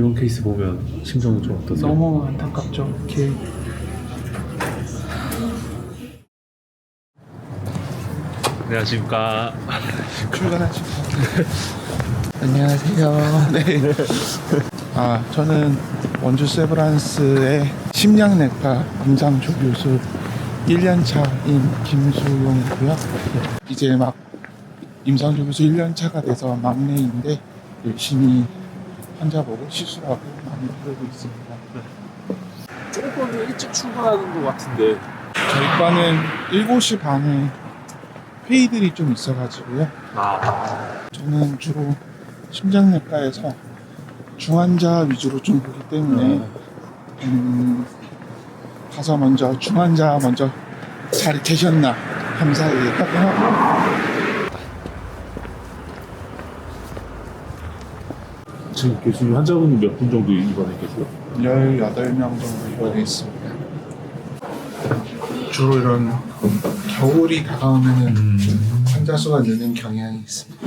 이런 케이스 보면 심정은 좀 어떠세요? 너무 안타깝죠. 이렇게 안녕하십니까. 출근하시고. 안녕하세요. 네. 아, 저는 원주 세브란스의 심장내과 임상조 교수 1년 차인 김수용이고요. 이제 막 임상조 교수 1년 차가 돼서 막내인데 열심히 환자 보고 시술하고 많이 배우고 있습니다. 조금 일찍 출근하는 것 같은데. 저희 과는 7시 반에 회의들이 좀 있어가지고요. 아, 저는 주로 심장내과에서 중환자 위주로 좀 보기 때문에 음, 가서 먼저 중환자 먼저 잘 계셨나 감사히 확인하고 지금 교수님 환자분 몇 분 정도 입원해 계세요? 18명 정도 입원해 있습니다. 주로 이런 겨울이 다가오면 은 환자 수가 느는 경향이 있습니다.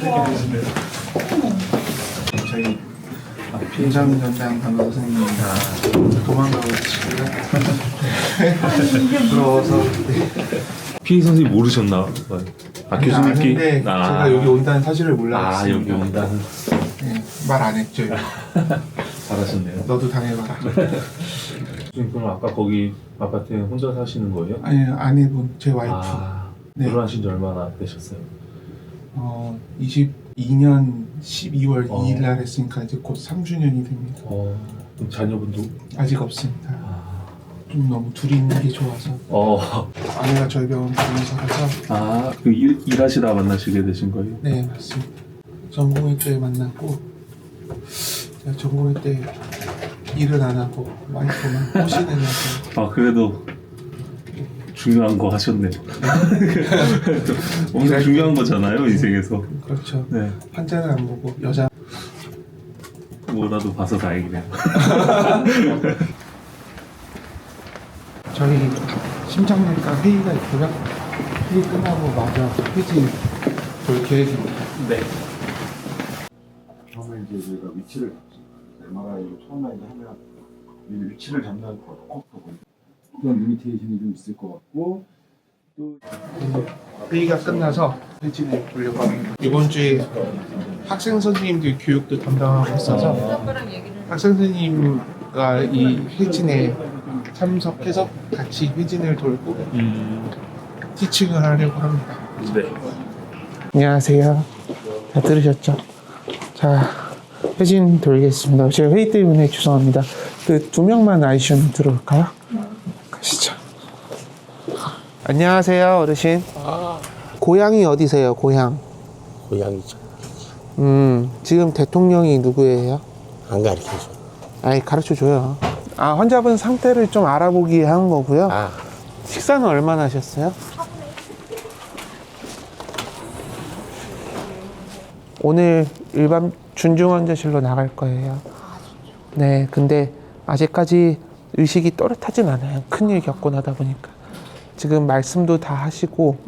사랑합니다. 저희 빈장 전장 간호 선생님입니다. 도망가고 계시고요. 부러워서. 피해 선생님 모르셨나? 봐요. 아, 교수님께? 아는데 제가 여기 온다는 사실을 아, 몰랐어요. 여기 온다는. 네, 말안 했죠. 이거. 잘하셨네요. 너도 당해봐라. 교수님, 그럼 아까 거기 아파트에 혼자 사시는 거예요? 아니 아내분, 제 와이프. 아, 네. 결혼하신 지 얼마나 되셨어요? 어, 22년 12월 어. 2일 날 했으니까 이제 곧 3주년이 됩니다. 어, 그럼 자녀분도? 아직 없습니다. 아, 좀 너무 둘이 있는 게 좋아서 어, 아내가 저희 병원 간호사라서 아, 그 일, 일하시다 만나시게 되신 거예요? 네 맞습니다. 전공회 때 만났고 제가 전공회 때 일은 안 하고 와이프만 꼬시는 여자 아, 그래도 중요한 거 하셨네. 엄청 일할 중요한 거잖아요, 인생에서. 그렇죠. 네. 환자는 안 보고 여자 뭐라도 봐서 다행이네요. 저희 심장내과 회의가 있고요. 회의 끝나고 마저 회진 볼 계획입니다. 네. 처음에 이제 저희가 위치를 MRI로 처음에 이제 하면 이 위치를 잡는 컷도 그런 리미테이션이 좀 있을 것 같고 또 회의가 끝나서 회진을 보려고 합니다. 이번 주에 학생 선생님들 교육도 담당하고 있어서 학생 선생님과 이 회진에 참석해서 같이 회진을 돌고 음, 티칭을 하려고 합니다. 네. 안녕하세요. 다 들으셨죠? 자, 회진 돌겠습니다. 제가 회의 때문에 죄송합니다. 그 두 명만 아이션 들어올까요? 가시죠. 안녕하세요, 어르신. 고향이 어디세요, 고향? 고양이죠. 음, 지금 대통령이 누구예요? 안 가르쳐줘. 아이, 가르쳐 줘요. 아, 환자분 상태를 좀 알아보기 한 거고요. 아, 식사는 얼마나 하셨어요? 오늘 일반 준중 환자실로 나갈 거예요. 네, 근데 아직까지 의식이 또렷하진 않아요. 큰일 겪고 나다 보니까. 지금 말씀도 다 하시고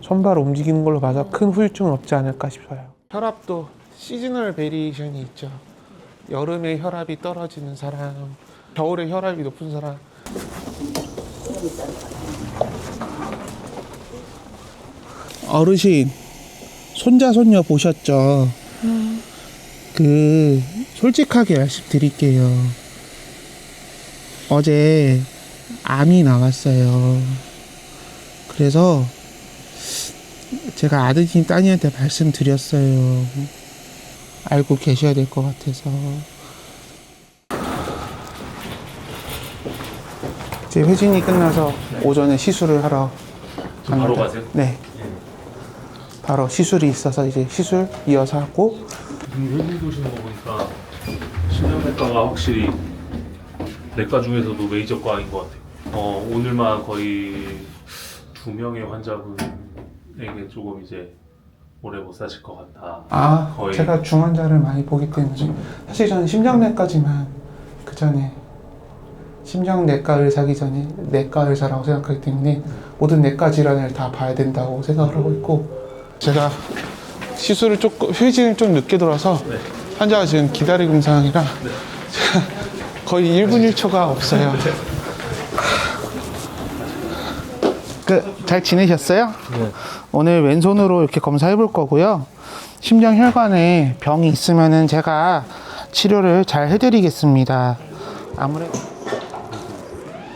손발 움직이는 걸로 봐서 큰 후유증은 없지 않을까 싶어요. 혈압도 시즈널 베리에이션이 있죠. 여름에 혈압이 떨어지는 사람, 겨울에 혈압이 높은 사람, 어르신 손자 손녀 보셨죠? 그 솔직하게 말씀드릴게요. 어제 암이 나왔어요. 그래서 제가 아드님 따님한테 말씀드렸어요. 알고 계셔야 될 것 같아서. 이제 회진이 끝나서 오전에 시술을 하러 지금 바로 갑니다. 가세요? 네. 바로 시술이 있어서 이제 시술 이어서 하고 지금 회진 도시는 거 보니까 심장내과가 확실히 내과 중에서도 메이저 과인 것 같아요. 어, 오늘만 거의 두 명의 환자분에게 조금 이제 오래 못 사실 것 같다. 아 거의. 제가 중환자를 많이 보기 때문에 사실 저는 심장내과지만 그 전에 심장내과 의사기 전에 내과 의사라고 생각하기 때문에 모든 내과 질환을 다 봐야 된다고 생각을 하고 있고 제가 시술을 조금 휴진을 좀 늦게 돌아서 네. 환자가 지금 기다리고 있는 상황이라 제가 거의 1분 1초가 없어요. 그, 잘 지내셨어요? 오늘 왼손으로 이렇게 검사해 볼 거고요. 심장 혈관에 병이 있으면은 제가 치료를 잘 해드리겠습니다. 아무래도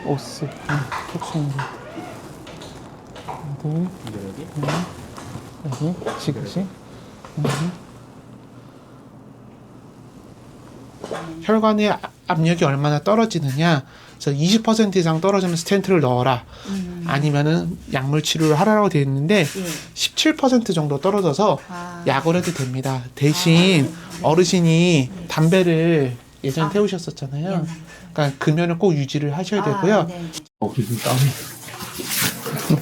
오스, 응, 톡신기. 어디? 응, 여기, 지그시. 혈관의 아- 압력이 얼마나 떨어지느냐. 그래서 20% 이상 떨어지면 스텐트를 넣어라. 아니면은 약물 치료를 하라고 되어 있는데 17% 정도 떨어져서 아. 약을 해도 됩니다. 대신 어르신이 담배를 예전에 태우셨었잖아요. 그러니까 금연을 꼭 유지를 하셔야 되고요. 아, 네. 어, 교수님 땀이.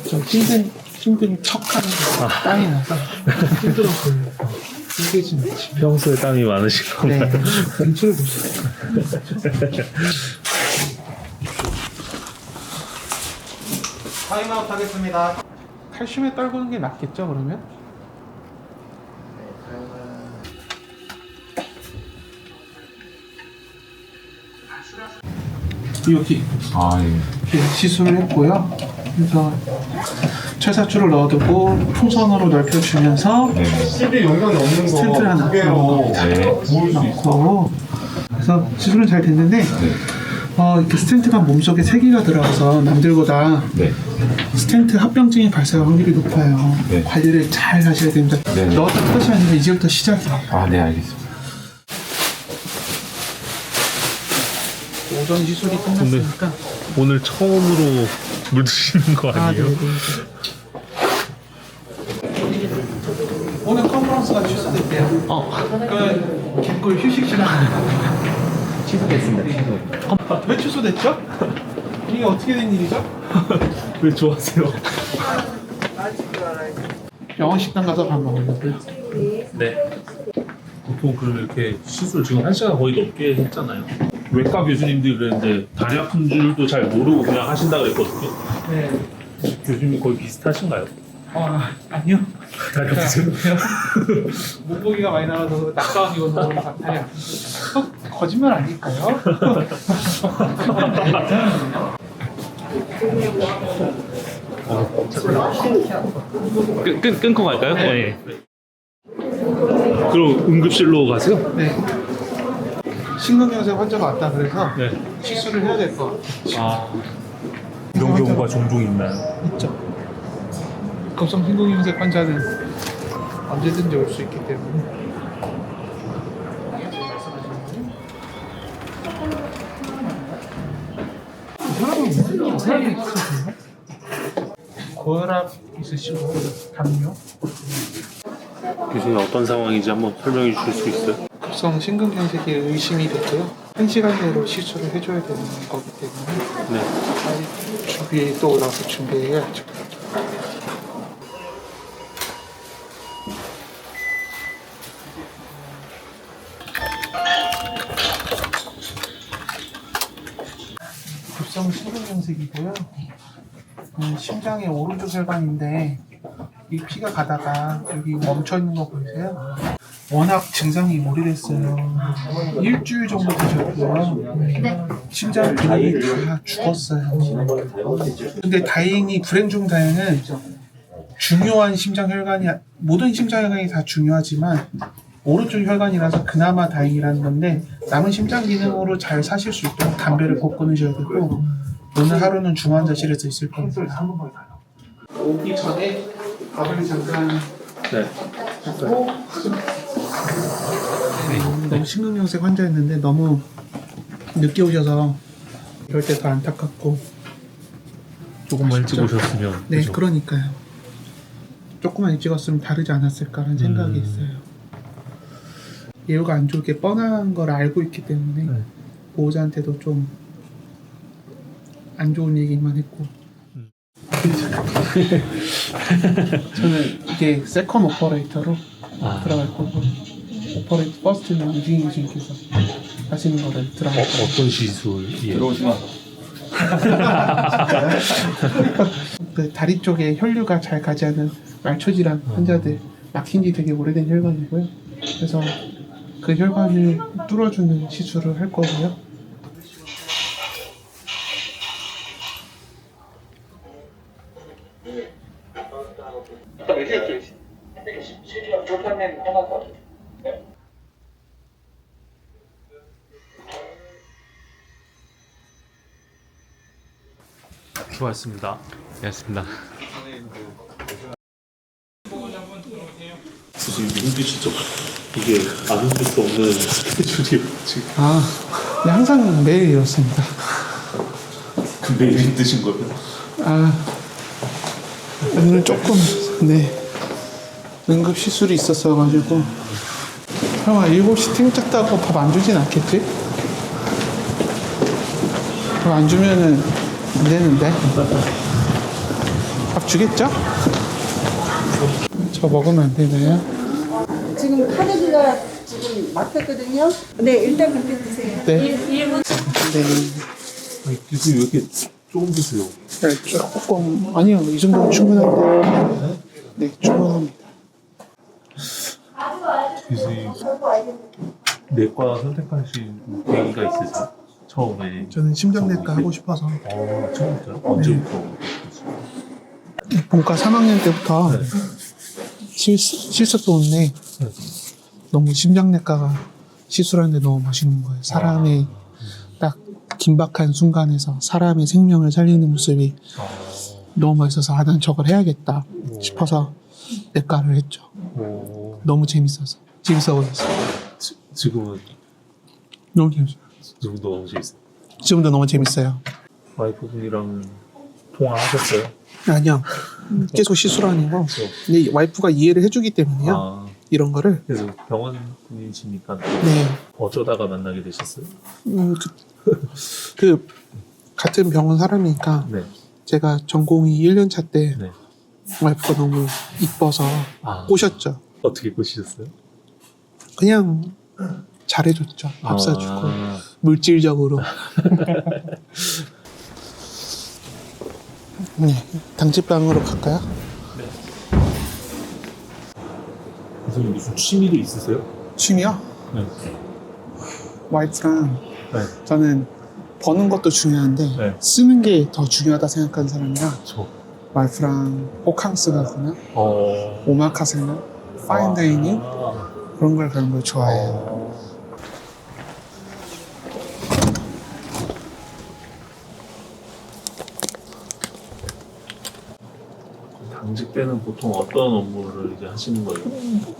좀 힘든 힘든 척하는 거 땀이 나서 힘들어 보여요. 이게 좀 평소에 땀이 많으신 네. 건가요? 눈치를 보세요. 타임아웃 하겠습니다. 칼슘에 떨구는 게 낫겠죠, 그러면? 여기 아 예. 이렇게 시술을 했고요. 그래서 철사줄을 넣어두고 풍선으로 넓혀주면서 CD 용량이 없는 거 스텐트를 하나 두 개로 네. 부을 수 있어. 넣고 그래서 시술은 잘 됐는데 어, 이렇게 스텐트가 몸속에 세 개가 들어가서 남들보다 네. 스텐트 합병증이 발생할 확률이 높아요. 네. 관리를 잘 하셔야 됩니다. 네, 네. 넣었다 끝이 아니라 이제부터 시작이에요. 아 네 알겠습니다. 오전 시술이 끝났으니까 오늘 처음으로 물 드시는 거 아, 네, 아니에요? 네. 오늘 컨퍼런스가 취소됐대요. 어. 그 개꿀 휴식 시간. 취소됐습니다. 왜 취소됐죠? 이게 어떻게 된 일이죠? 왜 좋아하세요? 영어 식당 가서 밥 먹으려고요. 네. 보통 그 이렇게 시술 지금 한 시간 거의 넘게 했잖아요. 외과 교수님들이 그랬는데 다리 아픈 줄도 잘 모르고 그냥 하신다 그랬거든요. 네. 교수님 거의 비슷하신가요? 어, 아니요. 다리 아프세요? 몸무게가 많이 나가서 입어서 다리 아프죠. 어, 거짓말 아닐까요? 끈, 끈, 끊고 갈까요? 네. 그럼 응급실로 가세요? 네. 심근경색 환자가 왔다 그래서 네. 시술을 해야 될 것 같아요. 아. 이런 경우가 종종 있나요? 있죠. 급성 심근경색 환자는 언제든지 올 수 있기 때문에. 고혈압 있으시고 담요, 교수님 어떤 상황인지 한번 설명해 주실 수 있어요? 급성 심근경색이 의심이 됐고요. 한 시간 내로 시술을 해줘야 되는 거기 때문에 네. 빨리 준비 또 나서 준비해야죠. 급성 심근경색이고요. 음, 심장의 오른쪽 혈관인데 이 피가 가다가 여기 멈춰 있는 거 보이세요? 워낙 증상이 오래됐어요. 일주일 정도 되셨고요. 심장 근육이 다 죽었어요. 근데 다행히 불행 중 다행은 중요한 심장 혈관이 모든 심장 혈관이 다 중요하지만 오른쪽 혈관이라서 그나마 다행이라는 건데 남은 심장 기능으로 잘 사실 수 있도록 담배를 꼭 끊으셔야 되고 오늘 하루는 중환자실에서 있을 겁니다. 오기 전에 밥을 잠깐 네. 너무 심근경색 환자였는데 너무 늦게 오셔서 이럴 때 더 안타깝고 조금 일찍 오셨으면. 네 그죠? 그러니까요 조금만 일찍 왔으면 다르지 않았을까라는 생각이 음. 있어요 예후가 안 좋게 뻔한 걸 알고 있기 때문에 네. 보호자한테도 좀 안 좋은 얘기만 했고 음. 저는 이게 세컨 오퍼레이터로 아. 들어갈 거고 오퍼레이터 퍼스트는 유진 교수님께서 하시는 거를 어, 들어갈 거고 어떤 시술이에요? 들어오시면 그 다리 쪽에 혈류가 잘 가지 않은 말초질환 환자들 막힌 지 되게 오래된 혈관이고요. 그래서 그 혈관을 뚫어주는 시술을 할 거고요. 수고하셨습니다. 고맙습니다. 힘드시죠? 이게 안 힘들 수 없는 스케줄이에요 지금. 아, 네, 항상 매일 이렇습니다. 근데 힘드신 거예요? 아, 오늘 조금, 네. 응급 시술이 있었어가지고. 형아, 7시 팀 짰다고 밥 안 주진 않겠지? 밥 안 주면은 안 되는데. 밥 주겠죠? 저 먹으면 안 되나요? 지금 카드비가 지금 막혔거든요. 네, 일단 그렇게 드세요. 네. 네. 아니 왜 이렇게 조금 드세요? 네, 조금, 아니요, 이 정도면 충분합니다. 네, 충분합니다. 교수님 내과 선택하신 계기가 있으세요? 처음에 저는 심장내과 하고 싶어서 어, 처음부터요? 언제부터? 본과 3학년 때부터 실, 실습도 온데 너무 심장내과가 시술하는데 너무 멋있는 거예요. 사람의 딱 긴박한 순간에서 사람의 생명을 살리는 모습이 너무 멋있어서 아, 난 저걸 해야겠다 싶어서 내과를 했죠. 어, 너무 재밌어서. 재밌어 보였어요. 지, 지금은 너무 재밌어요. 지금도 너무 재밌어요. 지금도 너무 재밌어요. 와이프분이랑 통화하셨어요? 아니요. 계속 시술하는 거. 근데 와이프가 이해를 해주기 때문에요. 아, 이런 거를. 그래서 병원 분이시니까 네. 어쩌다가 만나게 되셨어요? 음, 그, 그 같은 병원 사람이니까 네. 제가 전공이 1년 차 때 네. 와이프가 너무 이뻐서 아, 꼬셨죠. 어떻게 꼬시셨어요? 그냥 잘해줬죠. 밥 사주고 아, 물질적으로. 네, 당직방으로 갈까요? 교수님 무슨 취미도 있으세요? 취미요? 네. 와이프랑 네. 저는 버는 것도 중요한데 네. 쓰는 게 더 중요하다 생각하는 사람이라 저. 와이프랑 호캉스 가거나 어. 오마카세나 파인다이닝 아, 그런 걸 가는 걸 좋아해요. 당직 때는 보통 어떤 업무를 이제 하시는 거예요?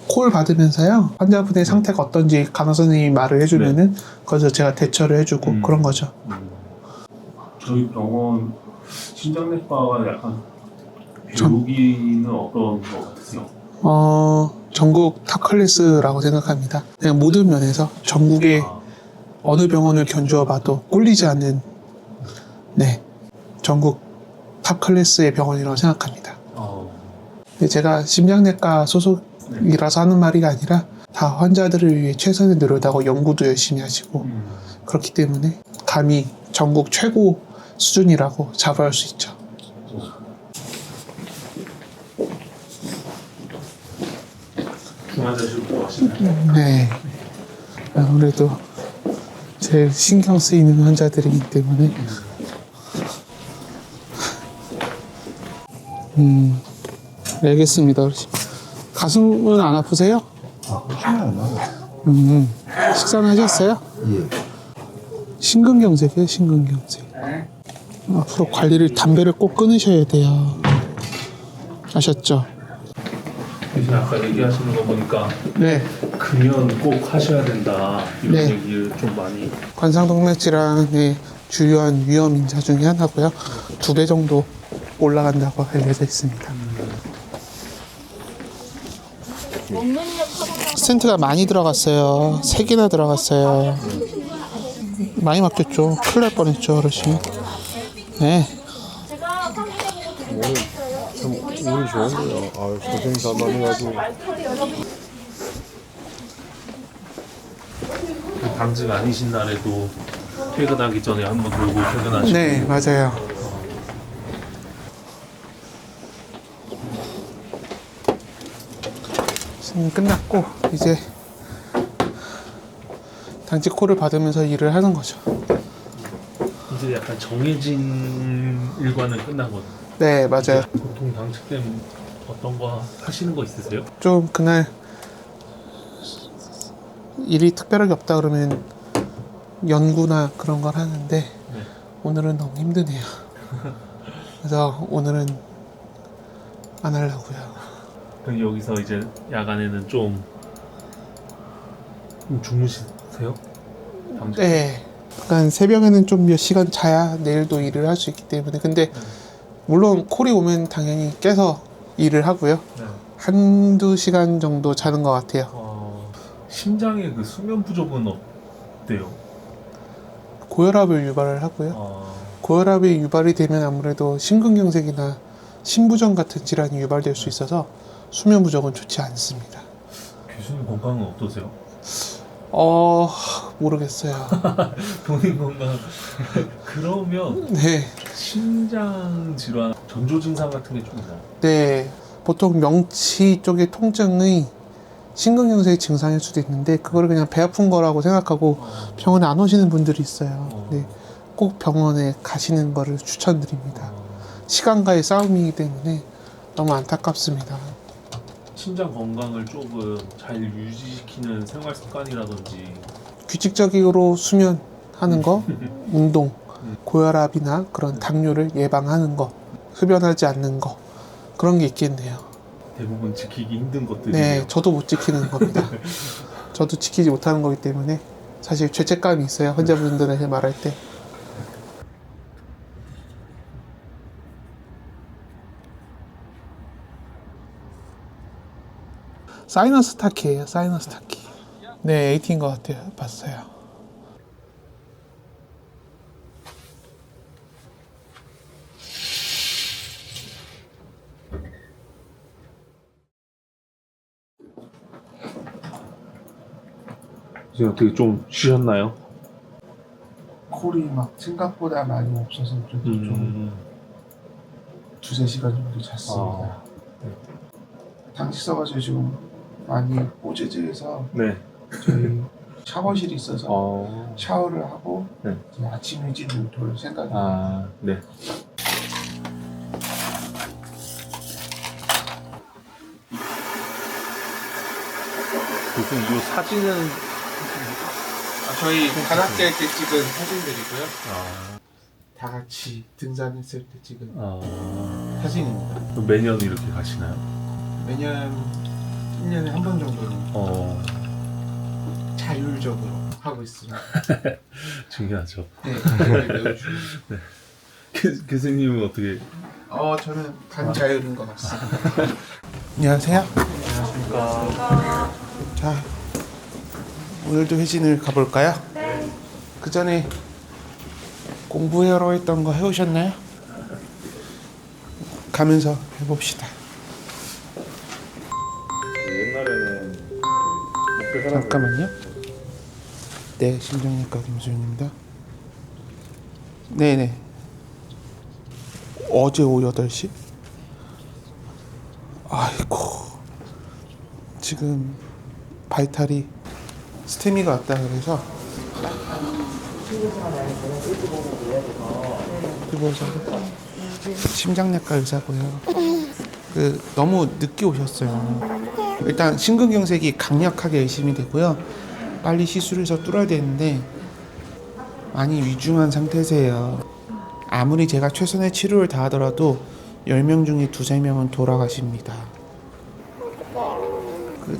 콜 받으면서요 환자분의 상태가 어떤지 간호 선생님이 말을 해주면은 거기서 제가 대처를 해주고 음. 그런 거죠. 저희 병원 심장내과가 약간 전- 여기는 어떤 것 같으세요? 어 전국 탑 클래스라고 생각합니다. 그냥 모든 면에서 전국의 아, 어느 병원을 견주어 봐도 꿀리지 않는 네 전국 탑 클래스의 병원이라고 생각합니다. 제가 심장내과 소속이라서 하는 말이 아니라 다 환자들을 위해 최선을 다하고 연구도 열심히 하시고 음, 그렇기 때문에 감히 전국 최고 수준이라고 자부할 수 있죠. 네. 아무래도 제일 신경 쓰이는 환자들이기 때문에. 음, 알겠습니다. 어르신. 가슴은 안 아프세요? 음, 식사는 하셨어요? 예. 심근경색이에요, 심근경색. 앞으로 관리를 담배를 꼭 끊으셔야 돼요. 아셨죠? 교수님 아까 얘기하시는 거 보니까 네. 금연 꼭 하셔야 된다 이런 네. 얘기를 좀 많이 관상동맥 질환의 주요한 위험 인자 중에 하나고요. 두 배 정도 올라간다고 알려져 있습니다. 스텐트가 많이 들어갔어요. 세 개나 들어갔어요. 많이 막혔죠. 큰일 날 뻔했죠, 어르신. 네. 운이 좋은데요. 아, 고생 다 많이 가지고. 당직 아니신 날에도 퇴근하기 전에 한번 돌고 퇴근하시고 네, 맞아요. 지금 끝났고, 이제 장치콜을 받으면서 일을 하는 거죠. 이제 약간 정해진 일과는 끝난 거죠. 네, 맞아요. 보통 당직 때는 어떤 거 하시는 거 있으세요? 좀 그날 일이 특별하게 없다 그러면 연구나 그런 걸 하는데 오늘은 너무 힘드네요. 그래서 오늘은 안 하려고요. 그럼 여기서 이제 야간에는 좀, 좀 주무시세요? 당직 네. 약간 새벽에는 좀 몇 시간 자야 내일도 일을 할 수 있기 때문에 근데 물론 콜이 오면 당연히 깨서 일을 하고요. 네. 한두 시간 정도 자는 것 같아요. 어, 심장의 그 수면 부족은 어때요? 고혈압을 유발을 하고요. 어, 고혈압이 유발이 되면 아무래도 심근경색이나 심부전 같은 질환이 유발될 수 있어서 수면 부족은 좋지 않습니다. 교수님 건강은 어떠세요? 어 모르겠어요. 본인 건강 그러면 네, 심장 질환 전조 증상 같은 게 좀 있나요? 네 보통 명치 쪽의 통증의 심근경색 증상일 수도 있는데 그거를 그냥 배 아픈 거라고 생각하고 병원에 안 오시는 분들이 있어요. 네, 꼭 병원에 가시는 거를 추천드립니다. 시간과의 싸움이기 때문에 너무 안타깝습니다. 심장 건강을 조금 잘 유지시키는 생활 습관이라든지 규칙적으로 수면하는 거, 운동, 고혈압이나 그런 당뇨를 예방하는 거, 흡연하지 않는 거 그런 게 있겠네요. 대부분 지키기 힘든 것들이 네, 저도 못 지키는 겁니다. 저도 지키지 못하는 거기 때문에 사실 죄책감이 있어요. 환자분들한테 말할 때. 사이너스 타키예요. 사이너스 타키. 네, AT인 것 같아요. 봤어요. 지금 어떻게 좀 쉬셨나요? 콜이 막 생각보다 많이 없어서 좀, 음, 두세 시간 정도 잤습니다. 당직 써가지고 지금 많이 꼬재재해서 네. 저희 샤워실이 있어서 어, 샤워를 하고 네. 이제 아침 일찍 돌 생각입니다. 아, 네. 교수님, 이 사진은 저희 관악대 때 찍은 사진들이고요. 아, 다 같이 등산했을 때 찍은 아, 사진입니다. 매년 이렇게 가시나요? 매년 1년에 한 번 정도는 어, 자율적으로 하고 있습니다. 중요하죠. 네, 매우 중요해요. 교, 교수님은 어떻게? 어, 저는 반자율인 것 같습니다. 안녕하세요. 안녕하십니까. 자, 오늘도 회진을 가볼까요? 네. 그 전에 공부하러 했던 거 해오셨나요? 가면서 해봅시다. 잠깐만요. 네, 심장내과 김수현입니다. 네네. 어제 오후 8시? 아이고. 지금 바이탈이 스테미가 왔다 그래서 그래서 심장내과 의사고요. 그 너무 늦게 오셨어요. 일단 심근경색이 강력하게 의심이 되고요. 빨리 시술해서 뚫어야 되는데 많이 위중한 상태세요. 아무리 제가 최선의 치료를 다하더라도 10명 중에 두세 명은 돌아가십니다. 그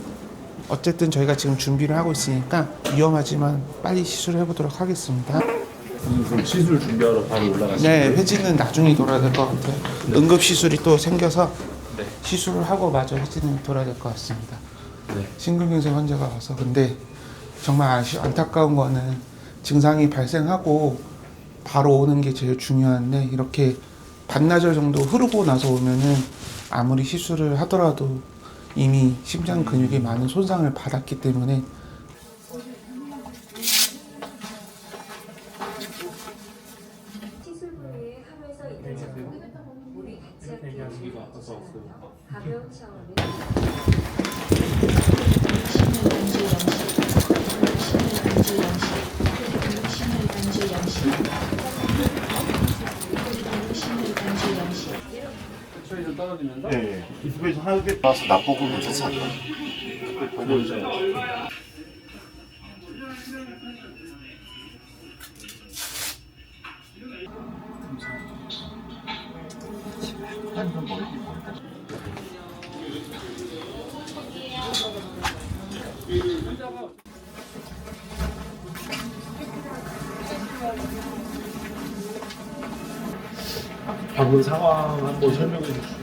어쨌든 저희가 지금 준비를 하고 있으니까 위험하지만 빨리 시술을 해보도록 하겠습니다. 그럼 시술 준비하러 바로 올라가시나요? 네, 회진은 나중에 돌아야 될 것 같아요. 응급 시술이 또 생겨서 네. 시술을 하고 마저 회진은 돌아야 될 것 같습니다. 네. 심근경색 환자가 와서 근데 정말 아쉬, 안타까운 거는 증상이 발생하고 바로 오는 게 제일 중요한데 이렇게 반나절 정도 흐르고 나서 오면은 아무리 시술을 하더라도 이미 심장 근육이 많은 손상을 받았기 때문에 나서 나보고는 좋지 않다. 방금 상황 한번 설명해 주실까요?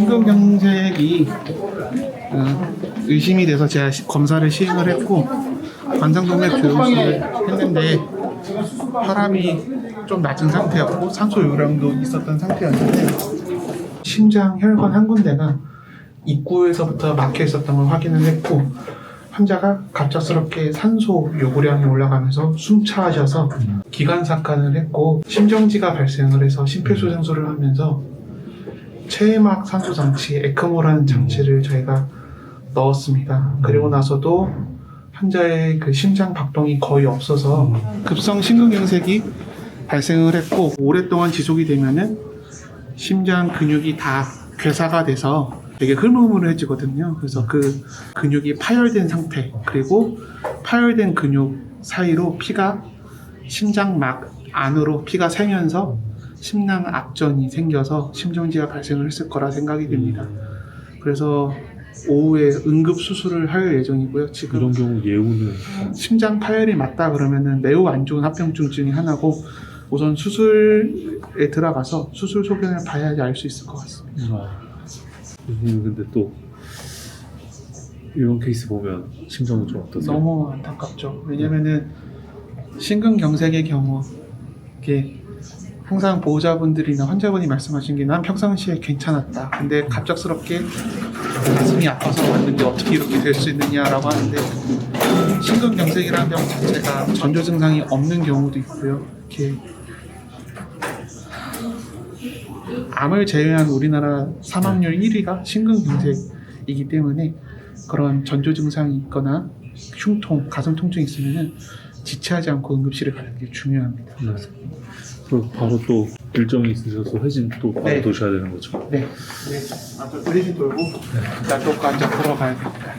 심근경색이 어, 의심이 돼서 제가 시- 검사를 시행을 했고 관상동맥 조영술을 했는데 혈압이 좀 낮은 상태였고 산소 요량도 있었던 상태였는데 심장 혈관 한 군데가 입구에서부터 막혀 있었던 걸 확인을 했고 환자가 갑작스럽게 산소 요구량이 올라가면서 숨차하셔서 기관사칸을 했고 심정지가 발생을 해서 심폐소생술을 하면서 체해막 산소 장치 에크모라는 장치를 저희가 넣었습니다. 그리고 나서도 환자의 그 심장 박동이 거의 없어서 급성 심근경색이 발생을 했고 오랫동안 지속이 되면은 심장 근육이 다 괴사가 돼서 되게 흐물흐물해지거든요. 그래서 그 근육이 파열된 상태 그리고 파열된 근육 사이로 피가 심장막 안으로 피가 새면서 심낭 압전이 생겨서 심정지가 발생을 했을 거라 생각이 됩니다. 그래서 오후에 응급 수술을 할 예정이고요. 지금 이런 경우 예우는 심장 파열이 맞다 그러면은 매우 안 좋은 합병증 중에 하나고 우선 수술에 들어가서 수술 소견을 봐야지 알 수 있을 것 같습니다. 아, 근데 또 이런 케이스 보면 심정은 좀 어떠세요? 너무 안타깝죠. 왜냐면은 심근경색의 경우 이게 항상 보호자분들이나 환자분이 말씀하신 게 난 평상시에 괜찮았다. 근데 갑작스럽게 가슴이 아파서 왔는데 어떻게 이렇게 될 수 있느냐라고 하는데 심근경색이라는 병 자체가 전조 증상이 없는 경우도 있고요. 이렇게 암을 제외한 우리나라 사망률 1위가 심근경색이기 때문에 그런 전조 증상이 있거나 흉통, 가슴 통증이 있으면은 지체하지 않고 응급실에 가는 게 중요합니다. 네. 바로 또 일정이 있으셔서 회진 또 바로 네. 도셔야 되는 거죠. 네. 네. 아까 브리지 돌고 앉아 걸어가야 됩니다.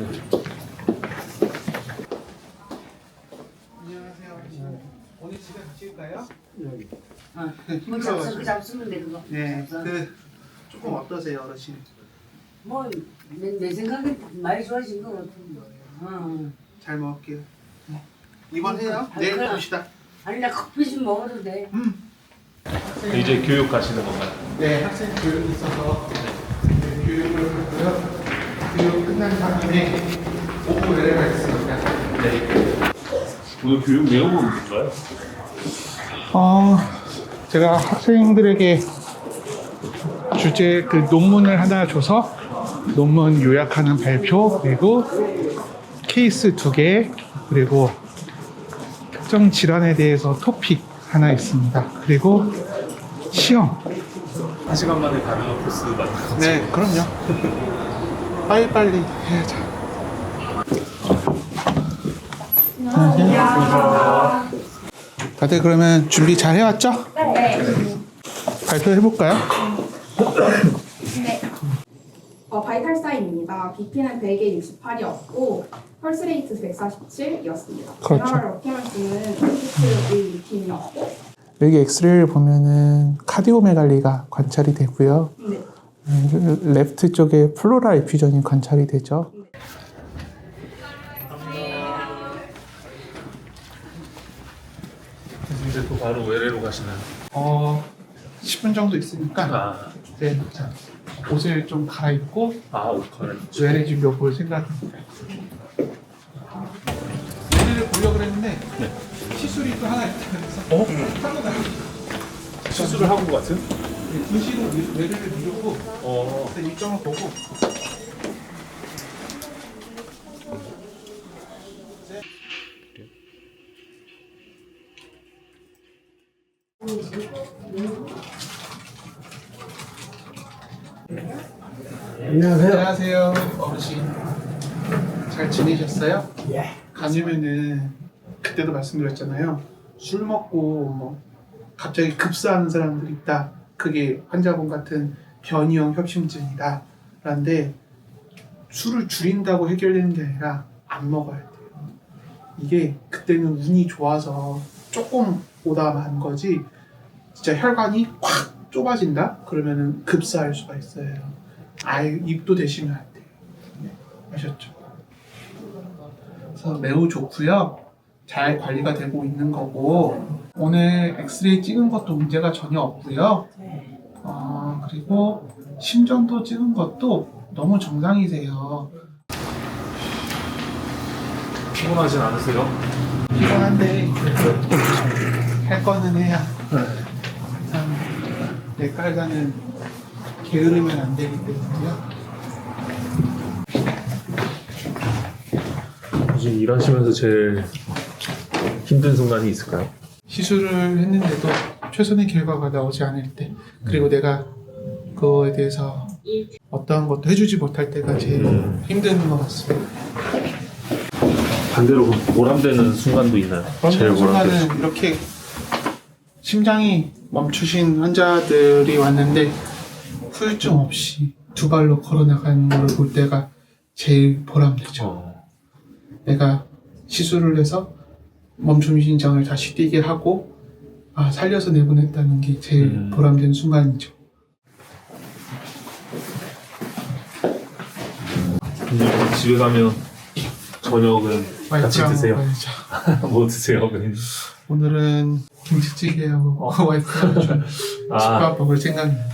안녕하세요. 오늘 집에 가실까요? 아, 뭐 잡수 그 잡수면 돼 그거. 네. 그 조금 어떠세요, 어르신? 뭐 내 내 생각에 많이 좋아진 것 같은데. 어. 잘 먹을게요. 네. 입원해요. 아, 내일 그래. 봅시다. 아니 나 커피 좀 먹어도 돼. 이제 교육 가시는 건가요? 네, 학생 교육이 있어서 네, 교육을 하고요. 교육 끝난 다음에 오후 내려가 있습니다. 오늘 교육 내용은 뭔가요? 어, 제가 학생들에게 주제 그 논문을 하나 줘서 논문 요약하는 발표 그리고 케이스 두 개 그리고 특정 질환에 대해서 토픽 하나 있습니다. 그리고 시험. 한 시간 만에 가능한 코스 거죠? 네, 그럼요. 빨리빨리 해야죠. 다들 그러면 준비 잘 해왔죠? 네. 발표해볼까요? 어, 바이탈 사인입니다. BP는 100에 68이었고 펄스 레이트 147이었습니다. 그렇죠. 제너럴 어케먼스는 27의 BP이었고 여기 엑스레이를 보면은 카디오메갈리가 관찰이 되고요. 네. 음, 레프트 쪽에 플로라 에피전이 관찰이 되죠. 이제 또 바로 외래로 가시나요? 어, 10분 정도 있으니까 아, 네, 자, 옷을 좀 갈아입고 아, 옷 갈아입죠. 외래 진료 볼 생각입니다. 외래를 보려고 그랬는데 시술이 또 하나 있다면서 어? 하고 나서 시술을 하고 같은? 분시로 외래를 미루고 어, 그때 일정을 보고 안녕하세요. 안녕하세요. 어르신. 잘 지내셨어요? 예. 가시면은 그때도 말씀드렸잖아요. 술 먹고 뭐 갑자기 급사하는 사람들이 있다. 그게 환자분 같은 변이형 협심증이다. 라는데 술을 줄인다고 해결되는 게 아니라 안 먹어야 돼요. 이게 그때는 운이 좋아서 조금 오다 만 거지 진짜 혈관이 확 좁아진다? 그러면은 급사할 수가 있어요. 아예 입도 대시면 안 돼요. 네, 아셨죠? 그래서 매우 좋고요. 잘 관리가 되고 있는 거고 오늘 엑스레이 찍은 것도 문제가 전혀 없고요. 어, 그리고 심전도 찍은 것도 너무 정상이세요. 피곤하진 않으세요? 피곤한데 할 거는 해야 참 내깔가는 게으르면 안 되기 때문에요. 요즘 일하시면서 제일 힘든 순간이 있을까요? 시술을 했는데도 최선의 결과가 나오지 않을 때 그리고 내가 그거에 대해서 어떠한 것도 해주지 못할 때가 제일 힘든 것 같습니다. 반대로 그럼 보람되는 순간도 있나요? 그런 순간은 이렇게 심장이 멈추신 환자들이 왔는데 후유증 없이 두 발로 걸어 나가는 걸 볼 때가 제일 보람되죠. 어, 내가 시술을 해서 멈춤 심장을 다시 뛰게 하고 아 살려서 내보냈다는 게 제일 음. 보람된 순간이죠. 근데 집에 가면 저녁은 같이 와이프랑 드세요? 먹어야죠. 뭐 드세요? 그냥? 오늘은 김치찌개하고 와이프랑 좀 아, 집밥 먹을 생각입니다.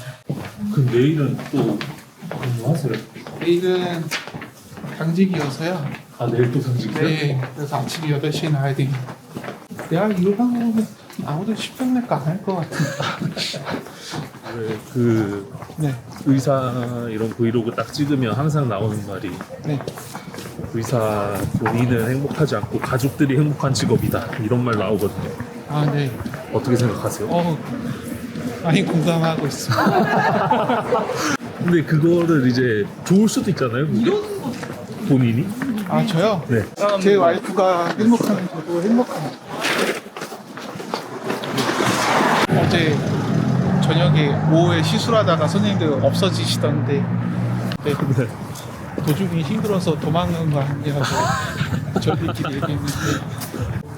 그럼 내일은 또 근무하세요? 내일은 당직이어서요. 아, 내일 또 성직이요? 네, 그래서 아침 8시에 나와야 됩니다. 내가 이거 방법은 아무도 십병낼까 안할것 같은데. 네, 그 네, 의사 이런 브이로그 딱 찍으면 항상 나오는 말이 네. 의사 본인은 행복하지 않고 가족들이 행복한 직업이다 이런 말 나오거든요. 아, 네. 어떻게 생각하세요? 어, 많이 공감하고 있습니다. 근데 그거를 이제 좋을 수도 있잖아요. 그게? 본인이? 아, 저요? 네. 제 와이프가 행복하면 저도 행복합니다. 어제 저녁에 오후에 시술하다가 선생님들 없어지시던데 네. 도중에 힘들어서 도망간 거 아니냐고 저희끼리 얘기했는데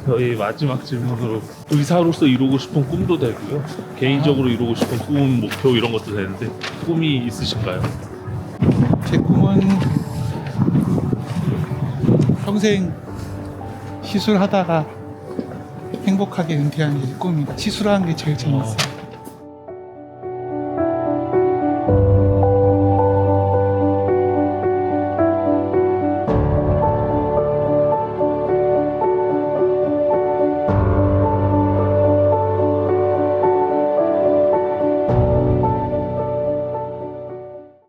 저희 마지막 질문으로 의사로서 이루고 싶은 꿈도 되고요. 개인적으로 이루고 싶은 꿈, 목표 이런 것도 되는데 꿈이 있으신가요? 제 꿈은 평생 시술하다가 행복하게 은퇴하는 게 꿈이다. 시술하는 게 제일 재밌어요.